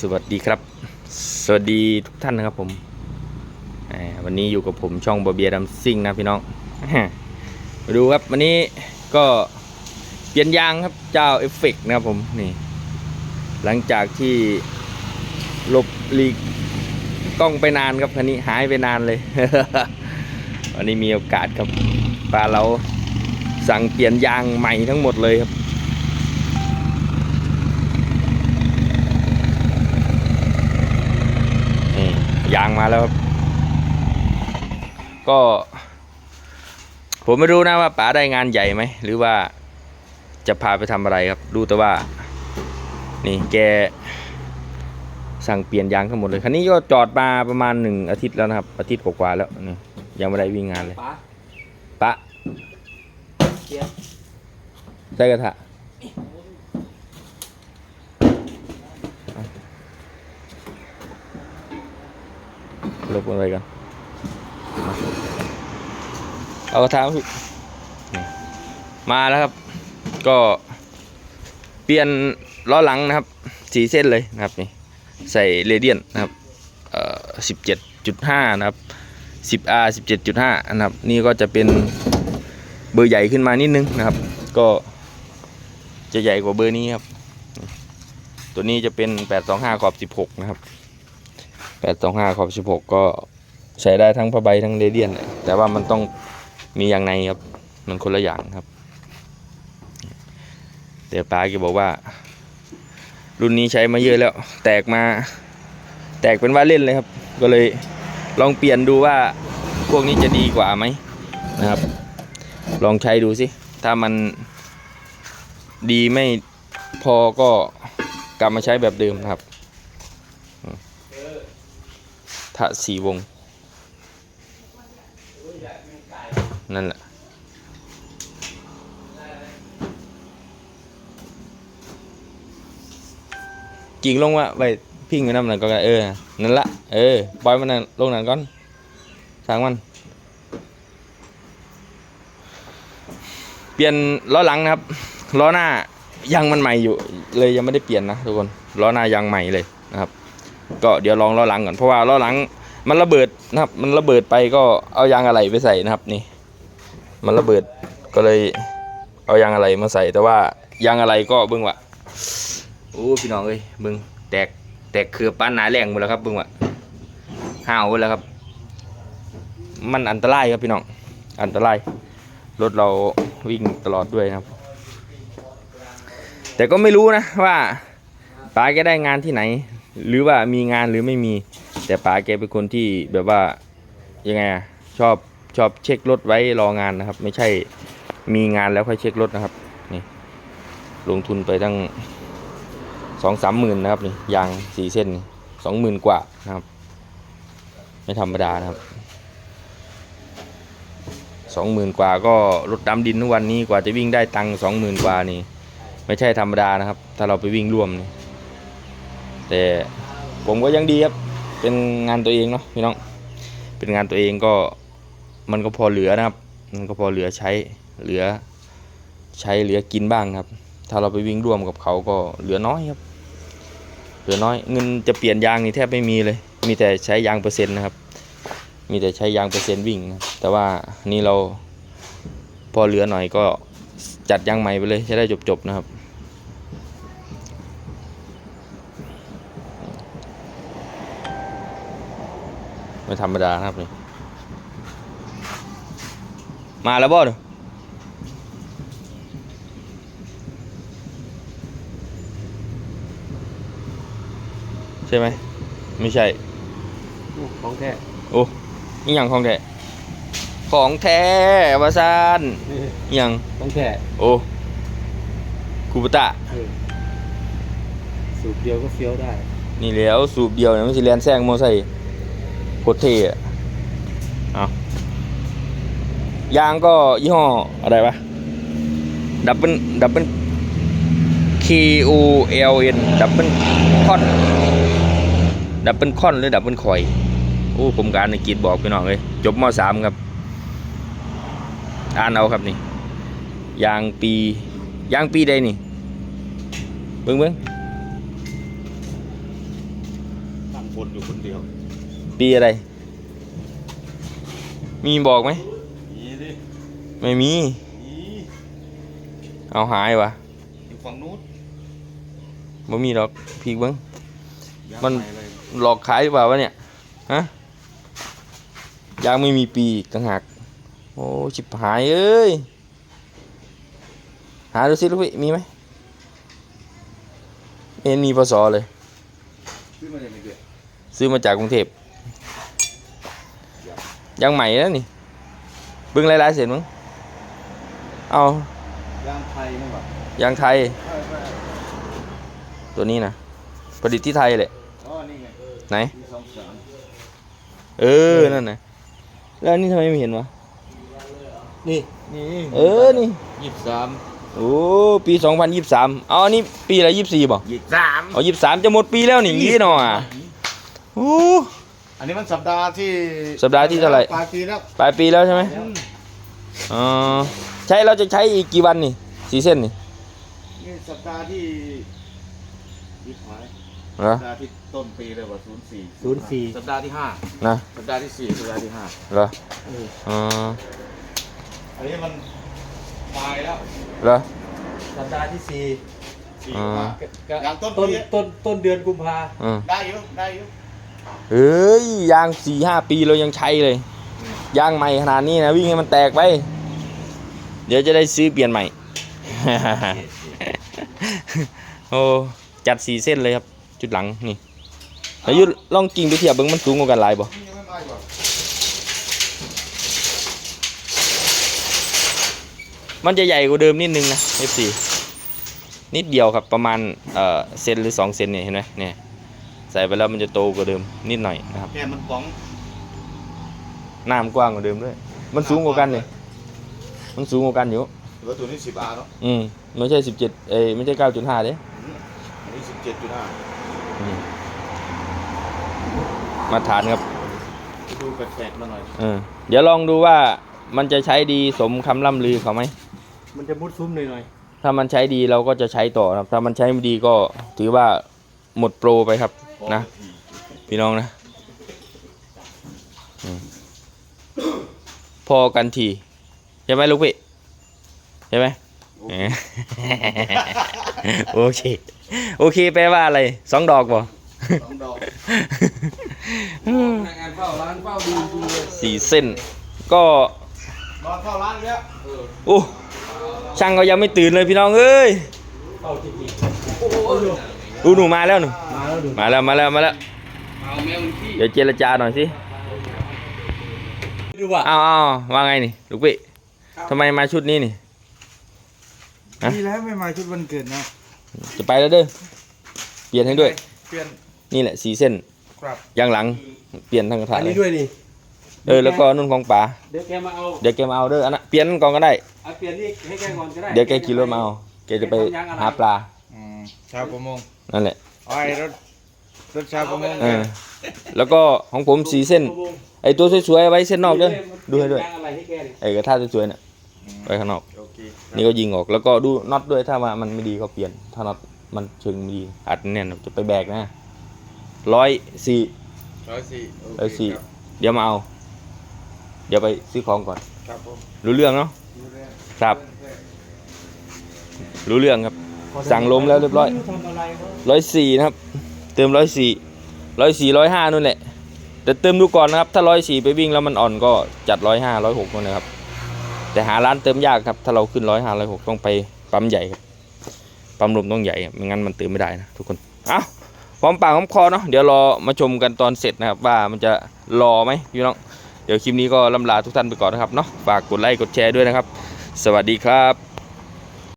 สวัสดีครับ สวัสดีทุกท่านนะครับผม วันนี้อยู่กับผมช่องบอเบียดัมซิ่งนะพี่น้องมาดูครับวันนี้ก็เปลี่ยนยางครับเจ้าเอฟเฟกนะครับผมนี่ หลังจากที่ลบหลีกกล้องไปนานครับคันนี้หายไปนานเลย วันนี้มีโอกาสครับปลาเราสั่งเปลี่ยนยางใหม่ทั้งหมดเลยครับ ยางมาแล้วครับ ก็ ผมไม่รู้นะว่าป๋าได้งานใหญ่ไหม หรือว่าจะพาไปทำอะไรครับ รู้แต่ว่า นี่แก สั่งเปลี่ยนยางทั้งหมดเลยคันนี้ก็จอดมาประมาณหนึ่งอาทิตย์แล้วนะครับ อาทิตย์กว่าๆแล้วนี่ยังไม่ได้วิ่งงานเลยป๋าปะเกียร์ใส่กระทะ ลบอะไรกัน เอากระทะมามาแล้วครับ ก็เปลี่ยนล้อหลังนะครับสีเส้นเลยนะครับนี่ใส่เรเดียนนะครับเอ่อสิบเจ็ดจุดห้านะครับสิบ R สิบเจ็ดจุดห้านะครับ นี่ก็จะเป็นเบอร์ใหญ่ขึ้นมานิดนึงนะครับ ก็จะใหญ่กว่าเบอร์นี้ครับ ตัวนี้จะเป็นแปดสองห้าขอบสิบหกนะครับ แปดสองห้าขอบสิบหกก็ใช้ได้ทั้งผ้าใบทั้งเรเดียน แต่ว่ามันต้องมีอย่างในครับ มันคนละอย่างครับ เดี๋ยวป้าแกบอกว่า รุ่นนี้ใช้มาเยอะแล้ว แตกมา แตกเป็นว่าเล่นเลยครับ ก็เลยลองเปลี่ยนดูว่าพวกนี้จะดีกว่าไหมนะครับ ลองใช้ดูสิ ถ้ามันดีไม่พอก็กลับมาใช้แบบเดิมครับอืม ทะสีวง นั่นแหละกิ่งลงว่าไปพิงไว้น้ำหนักก็ได้เออ นั่นละเออปล่อยมันนั่นลงนั่นก่อนสางมัน เปลี่ยนล้อหลังนะครับล้อหน้ายังมันใหม่อยู่ เลยยังไม่ได้เปลี่ยนนะทุกคนล้อหน้ายังใหม่เลยนะครับ ก็เดี๋ยวลองล้อหลังก่อนเพราะว่าล้อหลัง มันระเบิดนะครับ มันระเบิดไปก็เอายางอะไรไปใส่นะครับนี่ มันระเบิดก็เลยเอายางอะไรมาใส่ แต่ว่ายางอะไรก็เบิ่งว่าโอ้พี่น้องเอ้ยเบิ่งแตกแตกคือป้านหนาแรงหมดแล้วครับเบิ่งว่าห้าวหมดแล้วครับ มันอันตรายครับพี่น้องอันตรายรถเราวิ่งตลอดด้วยนะครับ แต่ก็ไม่รู้นะว่าป๋าแกได้งานที่ไหน หรือว่ามีงานหรือไม่มี แต่ป๋าแกเป็นคนที่แบบว่ายังไงอะชอบชอบเช็ครถไว้รองานนะครับ ไม่ใช่มีงานแล้วค่อยเช็ครถนะครับนี่ลงทุนไปตั้งสองสามหมื่นนะครับนี่ยางสี่เส้นสองหมื่นกว่านะครับ ไม่ธรรมดานะครับสองหมื่นกว่าก็รถดำดินทุกวันนี้กว่าจะวิ่งได้ตังสองหมื่นกว่านี่ ไม่ใช่ธรรมดานะครับ ถ้าเราไปวิ่งร่วมนี่ แต่ผมก็ยังดีครับ เป็นงานตัวเองเนาะพี่น้อง เป็นงานตัวเองก็มันก็พอเหลือนะครับ มันก็พอเหลือใช้ เหลือใช้เหลือกินบ้างครับ ถ้าเราไปวิ่งร่วมกับเขาก็เหลือน้อยครับ เหลือน้อย เงินจะเปลี่ยนยางนี่แทบไม่มีเลย มีแต่ใช้ยางเปอร์เซ็นต์นะครับ มีแต่ใช้ยางเปอร์เซ็นต์วิ่งนะแต่ว่านี่เราพอเหลือหน่อยก็จัดยางใหม่ไปเลยจะได้จบๆนะครับ ไม่ธรรมดานะครับนี่ มาแล้วบ่เด้อใช่ไหม ไม่ใช่ ของแท้ โอ้นี่ยังของแท้ ของแท้วาซานอิหยังของแท้ โอ้คูปตะเออสูบเดียวก็เฟี้ยวได้ นี่แหล้วสูบเดียวเนี่ยมันสิแลนแซงมอไซค์ โคตรเท่อะเอายางก็ยี่ห้ออะไรวะดับเบิลดับเบิล K O L N ดับเบิลคอนดับเบิลคอนหรือดับเบิลคอยโอ้ผมการในกีดบอกพี่น้องเลยจบมสามครับ อ่านเอาครับนี่ยางปียางปีใดนี่เบิ้งเบิ้งบนอยู่คนเดียว ปีอะไร มีบอกไหมนี่ดิไม่มีนี่เอาหายวะอยู่ฝั่งนู้นบ่มีดอกพีกเบิ้งยางมันใหเลยหลอกขายหรือเปล่าวะเนี่ย ฮะยางไม่มีปีอีกต่างหาก โอ้ชิบหายเอ้ย หาดูสิลูกพี่ มีไหมไม่เห็นมีพศเลย ซื้อมาจากไหนเดือซื้อมาจากกรุงเทพ ยังใหม่แล้วนี่เบิ้งหลายๆเสร็จมั้งเอายางไทยนี่หว่ายางไทยใช่ใช่ตัวนี้นะผลิตที่ไทยแหละอ๋อนี่ไงไหนมีสองสามเออนั่นนะแล้วอันนี่ทำไมไม่เห็นวะนี่นี่เออนี่ยี่สิบสามโอ้ปี2023เอาอันนี้ปีอะไร24บ่ยี่สิบสามเอา23จะหมดปีแล้วนี่ยี่หนออะโอ้ อันนี้มันสัปดาห์ที่สัปดาห์ที่เท่าไหร่ ปลายปีแล้วปลายปีแล้วใช่ไหมอ๋อใช้เราจะใช้อีกกี่วันนี่สีเส้นนี่นี่สัปดาห์ที่ยี่สิบห้าเหรอสัปดาห์ที่ต้นปีเลยว่าศูนย์สี่ศูนย์สี่สัปดาห์ที่ห้านะสัปดาห์ที่สี่สัปดาห์ที่ห้าเหรออ๋ออันนี้มันปลายแล้วเหรอ สัปดาห์ที่สี่สี่อ่าห้าอย่างต้นต้นปีต้นต้นเดือนกุมภาอืมได้อยู่ได้อยู่ เฮ้ยยางสี่ห้าปีเรายังใช้เลย ยางใหม่ขนาดนี้นะวิ่งให้มันแตกไป เดี๋ยวจะได้ซื้อเปลี่ยนใหม่ โอ้จัดสีเส้นเลยครับ จุดหลังนี่แล้วยุลองกิ่งไปเทียบเบิ้งมันสูงกว่ากันหลายบ่นี่ยังไม่มาอีกเหรอมันจะใหญ่กว่าเดิมนิดนึงนะ F4 นิดเดียวครับประมาณเอ่อเซนหรือ 2 เซนเนี่ยเห็นไหมเนี่ย ใส่ไปแล้วมันจะโตกว่าเดิมนิดหน่อยนะครับแค่มันป๋องหน้ามันกว้างกว่าเดิมด้วย มันสูงกว่ากันเลยมันสูงกว่ากันอยู่เหลือตัวนี้สิบอาร์เนาะอืมไม่ใช่สิบเจ็ดเอ้ยไม่ใช่เก้าจุดห้าเด้อันนี้สิบเจ็ดจุดห้าอืมมาฐานครับดูแปลกๆมาหน่อยเออเดี๋ยวลองดูว่ามันจะใช้ดีสมคำล่ำลือเขาไหมมันจะมุดซุ้มหน่อยหน่อยถ้ามันใช้ดีเราก็จะใช้ต่อครับ ถ้ามันใช้ไม่ดีก็ถือว่าหมดโปรไปครับ นะ พี่น้องนะอืมพอกันที ใช่ไหมลูกพี่ ใช่ไหมเออโอเค โอเค แปลว่าอะไรสองดอกบ่สองดอกพนักงานเฝ้าร้านเฝ้าดูจริงเลยสี่เส้น ก็นอนเข้าร้านแล้วโอ้ช่างก็ยังไม่ตื่นเลยพี่น้องเอ้ยเฝ้าจริง ดูหนูมาแล้วหนูๆมาแล้วดูมาแล้วมาแล้วมาแล้วเอาแมวมันขี้เดี๋ยวเจรจาหน่อยสิดูว่ะอ้าวอ้าวว่าไงนี่ลูกพี่ทำไมมาชุดนี้นี่ฮะดีแล้วไม่มาชุดวันเกิดนะจะไปแล้วเด้อเปลี่ยนให้ด้วยเปลี่ยนนี่แหละสีเส้นครับยางหลังเปลี่ยนทั้งกระถาอันเลนี้ยด้วยนี่เออแล้วก็นุ่นของป๋าเดี๋ยวแกมาเอาเดี๋ยวแกมาเอาเด้ออันนั้นเปลี่ยนก่อนก็ได้เอาเปลี่ยนนี่ให้แกก่อนก็ได้เดี๋ยวแกขี่รถมาเอาแกจะไปหาปลาอืมชาวประมง นั่นแหละอ๋อไอ้รถรถชาวประมงเออแล้วก็ของผมสีเส้น ไอตัวสวยๆไว้เส้นนอกเด้อดูให้ด้วยางอะไรให้แกดิไอกระทะสวยๆน่ะไว้ข้างนอก โอเคนี่ก็ยิงออกแล้วก็ดูน็อตด้วยถ้าว่ามันไม่ดีก็เปลี่ยน ถ้าน็อตมันเชิงไม่ดีอัดแน่นจะไปแบกนะร้อยสี่ร้อยสี่โอเคร้อยสี่ครับเดี๋ยวมาเอา เดี๋ยวไปซื้อของก่อน ครับผมรู้เรื่องเนาะครับ รู้เรื่องครับ สั่งลมแล้วเรียบร้อยร้อยสี่นะครับ เติมร้อยสี่ร้อยสี่ร้อยห้านู่นแหละแต่เติมดูก่อนนะครับ ถ้าร้อยสี่ไปวิ่งแล้วมันอ่อนก็จัดร้อยห้าร้อยหกนู่นนะครับ แต่หาร้านเติมยากครับ ถ้าเราขึ้นร้อยห้าร้อยหกต้องไปปั๊มใหญ่ครับปั๊มลมต้องใหญ่ไม่งั้นมันเติมไม่ได้นะทุกคนเอ้าพร้อมปากพร้อมคอเนาะเดี๋ยวรอมาชมกันตอนเสร็จนะครับว่ามันจะรอไหมพี่น้องเดี๋ยวคลิปนี้ก็ลำลาทุกท่านไปก่อนนะครับเนาะฝากกดไลค์กดแชร์ด้วยนะครับ สวัสดีครับ